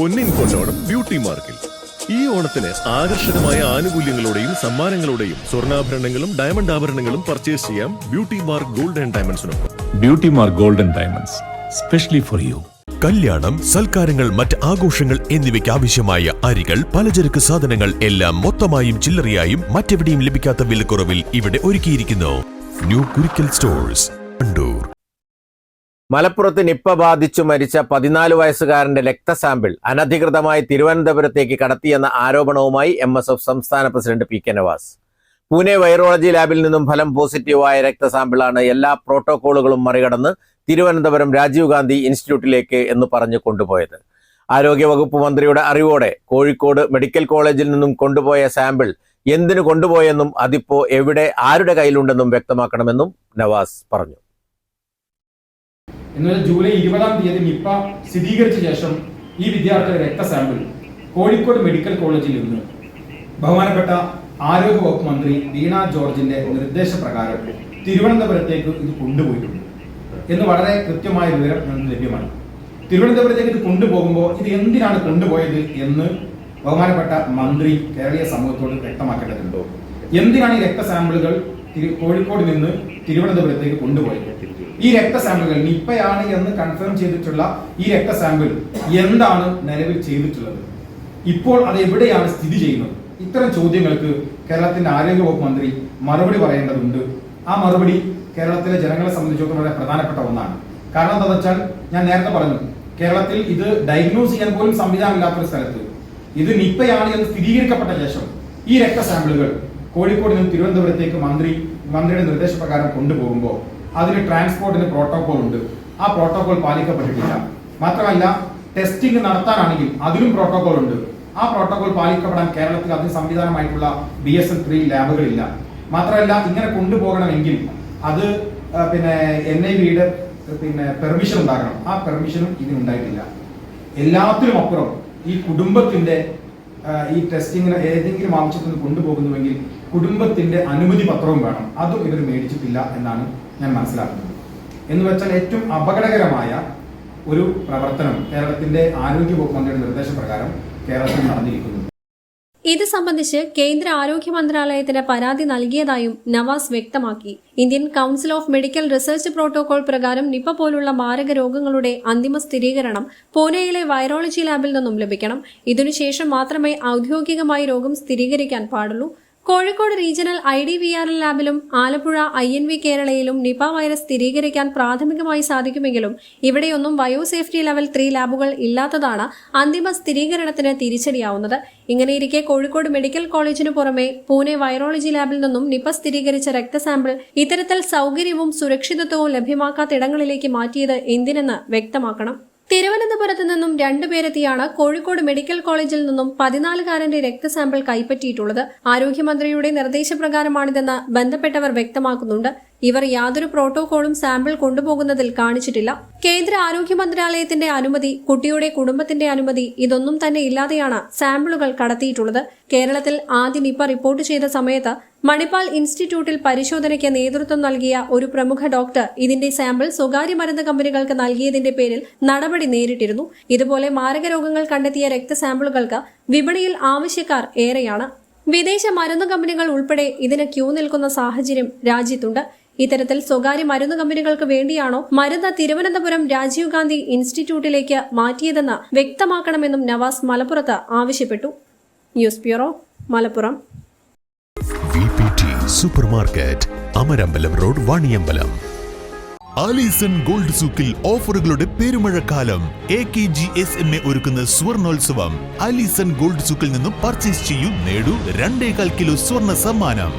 പൊന്നിൻ കൊണ്ടോണം ബ്യൂട്ടി മാർക്കിൽ. ഈ ഓണത്തിന് ആകർഷകമായ ആനുകൂല്യങ്ങളോടെയും സമ്മാനങ്ങളോടെയും സ്വർണാഭരണങ്ങളും ഡയമണ്ട് ആഭരണങ്ങളും പർച്ചേസ് ചെയ്യാം beauty mark gold and ഡയമണ്ട്സിനൊപ്പം. Beauty mark gold and diamonds specially for you കല്യാണം സൽക്കാരങ്ങൾ മറ്റ് ആഘോഷങ്ങൾ എന്നിവയ്ക്ക് ആവശ്യമായ അരികൾ പലചരക്ക് സാധനങ്ങൾ എല്ലാം മൊത്തമായും ചില്ലറയായും മറ്റെവിടെയും ലഭിക്കാത്ത വിലക്കുറവിൽ ഇവിടെ ഒരുക്കിയിരിക്കുന്നു. New Kurikkal stores Kandoor. മലപ്പുറത്ത് നിപ്പ ബാധിച്ചു മരിച്ച പതിനാല് വയസ്സുകാരന്റെ രക്തസാമ്പിൾ അനധികൃതമായി തിരുവനന്തപുരത്തേക്ക് കടത്തിയെന്ന ആരോപണവുമായി എം എസ് എഫ് സംസ്ഥാന president P K Navas. Pune virology ലാബിൽ നിന്നും ഫലം പോസിറ്റീവായ രക്തസാമ്പിളാണ് എല്ലാ പ്രോട്ടോകോളുകളും മറികടന്ന് തിരുവനന്തപുരം രാജീവ് ഗാന്ധി ഇൻസ്റ്റിറ്റ്യൂട്ടിലേക്ക് എന്ന് പറഞ്ഞു കൊണ്ടുപോയത്. ആരോഗ്യവകുപ്പ് മന്ത്രിയുടെ അറിവോടെ കോഴിക്കോട് മെഡിക്കൽ കോളേജിൽ നിന്നും കൊണ്ടുപോയ സാമ്പിൾ എന്തിനു കൊണ്ടുപോയെന്നും അതിപ്പോ എവിടെ ആരുടെ കയ്യിലുണ്ടെന്നും വ്യക്തമാക്കണമെന്നും നവാസ് പറഞ്ഞു. എന്നാൽ ജൂലൈ ഇരുപതാം തീയതി നിപ്പ സ്ഥിരീകരിച്ച ശേഷം ഈ വിദ്യാർത്ഥിയുടെ രക്തസാമ്പിൾ കോഴിക്കോട് മെഡിക്കൽ കോളേജിൽ നിന്ന്. ബഹുമാനപ്പെട്ട ആരോഗ്യ വകുപ്പ് മന്ത്രി വീണ ജോർജിന്റെ നിർദ്ദേശപ്രകാരം തിരുവനന്തപുരത്തേക്ക് ഇത് കൊണ്ടുപോയിട്ടുണ്ട്. എന്ന് വളരെ കൃത്യമായ വിവരം നമുക്ക് ലഭ്യമാണ്. തിരുവനന്തപുരത്തേക്ക് ഇത് കൊണ്ടുപോകുമ്പോൾ ഇത് എന്തിനാണ് കൊണ്ടുപോയത് എന്ന് ബഹുമാനപ്പെട്ട മന്ത്രി കേരളീയ സമൂഹത്തോട് വ്യക്തമാക്കേണ്ടതുണ്ടോ? എന്തിനാണ് ഈ രക്തസാമ്പിളുകൾ തിരു- കോഴിക്കോട് നിന്ന് തിരുവനന്തപുരത്തേക്ക് കൊണ്ടുപോയത്. ഈ രക്ത രക്തസാമ്പിളുകൾ നിപ്പയാണ് എന്ന് കൺഫേം ചെയ്തിട്ടുള്ള ഈ രക്ത സാമ്പിൾ എന്താണ് നിലവിൽ ചെയ്തിട്ടുള്ളത്? ഇപ്പോൾ അത് എവിടെയാണ് സ്ഥിതി ചെയ്യുന്നത്? ഇത്തരം ചോദ്യങ്ങൾക്ക് കേരളത്തിന്റെ ആരോഗ്യ വകുപ്പ് മന്ത്രി മറുപടി പറയേണ്ടതുണ്ട്. ആ മറുപടി കേരളത്തിലെ ജനങ്ങളെ സംബന്ധിച്ചിടത്തോളം വളരെ പ്രധാനപ്പെട്ട ഒന്നാണ്. കാരണം എന്താണെന്ന് വെച്ചാൽ ഞാൻ നേരത്തെ പറഞ്ഞു കേരളത്തിൽ ഇത് ഡയഗ്നോസ് ചെയ്യാൻ പോലും സംവിധാനമില്ലാത്ത ഒരു സ്ഥലത്ത്. ഇത് നിപ്പയാണ് എന്ന് സ്ഥിരീകരിക്കപ്പെട്ട ശേഷം ഈ രക്തസാമ്പിളുകൾ കോഴിക്കോട് നിന്ന് തിരുവനന്തപുരത്തേക്ക് മന്ത്രി മന്ത്രിയുടെ നിർദ്ദേശപ്രകാരം കൊണ്ടുപോകുമ്പോൾ അതിന് ട്രാൻസ്പോർട്ടിന് പ്രോട്ടോകോൾ ഉണ്ട് ആ പ്രോട്ടോകോൾ പാലിക്കപ്പെട്ടിട്ടില്ല. മാത്രമല്ല ടെസ്റ്റിംഗ് നടത്താനാണെങ്കിൽ അതിലും പ്രോട്ടോകോൾ ഉണ്ട് ആ പ്രോട്ടോകോൾ പാലിക്കപ്പെടാൻ കേരളത്തിൽ അതിന് സംവിധാനമായിട്ടുള്ള ബി എസ് എൻ ത്രീ ലാബുകളില്ല. മാത്രമല്ല ഇങ്ങനെ കൊണ്ടുപോകണമെങ്കിൽ അത് പിന്നെ എൻ ഐ വിയുടെ പിന്നെ പെർമിഷൻ ഉണ്ടാകണം. ആ പെർമിഷനും ഇതിനുണ്ടായിട്ടില്ല എല്ലാത്തിനും അപ്പുറം ഈ കുടുംബത്തിന്റെ ഈ ടെസ്റ്റിങ്ങിന് ഏതെങ്കിലും ആവശ്യത്തിന് കൊണ്ടുപോകുന്നുവെങ്കിൽ കുടുംബത്തിന്റെ അനുമതി പത്രവും വേണം. അതും ഇവർ മേടിച്ചിട്ടില്ല എന്നാണ് ഞാൻ മനസ്സിലാക്കുന്നത്. എന്ന് വെച്ചാൽ ഏറ്റവും അപകടകരമായ ഒരു പ്രവർത്തനം കേരളത്തിന്റെ ആരോഗ്യ വകുപ്പ് മന്ത്രിയുടെ നിർദ്ദേശപ്രകാരം കേരളത്തിൽ നടന്നിരിക്കുന്നു. ഇത് സംബന്ധിച്ച് കേന്ദ്ര ആരോഗ്യ മന്ത്രാലയത്തിന് പരാതി നൽകിയതായും നവാസ് വ്യക്തമാക്കി. Indian council of medical research protocol പ്രകാരം നിപ പോലുള്ള മാരക രോഗങ്ങളുടെ അന്തിമ സ്ഥിരീകരണം പൂനെയിലെ വൈറോളജി ലാബിൽ നിന്നും ലഭിക്കണം. ഇതിനുശേഷം മാത്രമേ ഔദ്യോഗികമായി രോഗം സ്ഥിരീകരിക്കാൻ പാടുള്ളൂ. Kozhikode regional I D V R L ലാബിലും Alappuzha I N V കേരളയിലും നിപ വൈറസ് സ്ഥിരീകരിക്കാൻ പ്രാഥമികമായി സാധിക്കുമെങ്കിലും ഇവിടെയൊന്നും ബയോസേഫ്റ്റി ലെവൽ ത്രീ ലാബുകൾ ഇല്ലാത്തതാണ് അന്തിമ സ്ഥിരീകരണത്തിന് തിരിച്ചടിയാവുന്നത്. ഇങ്ങനെയിരിക്കെ കോഴിക്കോട് മെഡിക്കൽ കോളേജിനു പുറമെ പൂനെ വൈറോളജി ലാബിൽ നിന്നും നിപ സ്ഥിരീകരിച്ച രക്തസാമ്പിൾ ഇത്തരത്തിൽ സൗകര്യവും സുരക്ഷിതത്വവും ലഭ്യമാക്കാത്തിടങ്ങളിലേക്ക് മാറ്റിയത് എന്തിനെന്ന് വ്യക്തമാക്കണം. തിരുവനന്തപുരത്ത് നിന്നും രണ്ടുപേരെത്തിയാണ് കോഴിക്കോട് മെഡിക്കൽ കോളേജിൽ നിന്നും പതിനാലുകാരന്റെ രക്തസാമ്പിൾ കൈപ്പറ്റിയിട്ടുള്ളത്. ആരോഗ്യമന്ത്രിയുടെ നിർദ്ദേശപ്രകാരമാണിതെന്ന് ബന്ധപ്പെട്ടവർ വ്യക്തമാക്കുന്നുണ്ട്. ഇവർ യാതൊരു പ്രോട്ടോകോളും സാമ്പിൾ കൊണ്ടുപോകുന്നതിൽ കാണിച്ചിട്ടില്ല. കേന്ദ്ര ആരോഗ്യ മന്ത്രാലയത്തിന്റെ അനുമതി കുട്ടിയുടെ കുടുംബത്തിന്റെ അനുമതി ഇതൊന്നും തന്നെ ഇല്ലാതെയാണ് സാമ്പിളുകൾ കടത്തിയിട്ടുള്ളത്. കേരളത്തിൽ ആദ്യം നിപ റിപ്പോർട്ട് ചെയ്ത സമയത്ത് മണിപ്പാൽ ഇൻസ്റ്റിറ്റ്യൂട്ടിൽ പരിശോധനയ്ക്ക് നേതൃത്വം നൽകിയ ഒരു പ്രമുഖ ഡോക്ടർ ഇതിന്റെ സാമ്പിൾ സ്വകാര്യ മരുന്ന് കമ്പനികൾക്ക് നൽകിയതിന്റെ പേരിൽ നടപടി നേരിട്ടിരുന്നു. ഇതുപോലെ മാരക രോഗങ്ങൾ കണ്ടെത്തിയ രക്ത സാമ്പിളുകൾക്ക് വിപണിയിൽ ആവശ്യക്കാർ ഏറെയാണ്. വിദേശ മരുന്ന് കമ്പനികൾ ഉൾപ്പെടെ ഇതിന് ക്യൂ നിൽക്കുന്ന സാഹചര്യം രാജ്യത്തുണ്ട്. ഇത്തരത്തിൽ സ്വകാര്യ മരുന്ന് കമ്പനികൾക്ക് വേണ്ടിയാണോ മരുന്ന് തിരുവനന്തപുരം രാജീവ് ഗാന്ധി ഇൻസ്റ്റിറ്റ്യൂട്ടിലേക്ക് മാറ്റിയതെന്ന് വ്യക്തമാക്കണമെന്നും നവാസ് മലപ്പുറത്ത് ആവശ്യപ്പെട്ടു. News bureau Malappuram. Super market Amarambalam road Vaniyambalam Alison gold സൂക്കിൽ ഓഫറുകളുടെ പെരുമഴക്കാലം. A K G S M A ഒരുക്കുന്ന സ്വർണോത്സവം. ആലീസൺ ഗോൾഡ് സൂക്കിൽ നിന്നും പർച്ചേസ് ചെയ്യൂ നേടൂ രണ്ടേകാൽ കിലോ സ്വർണ സമ്മാനം.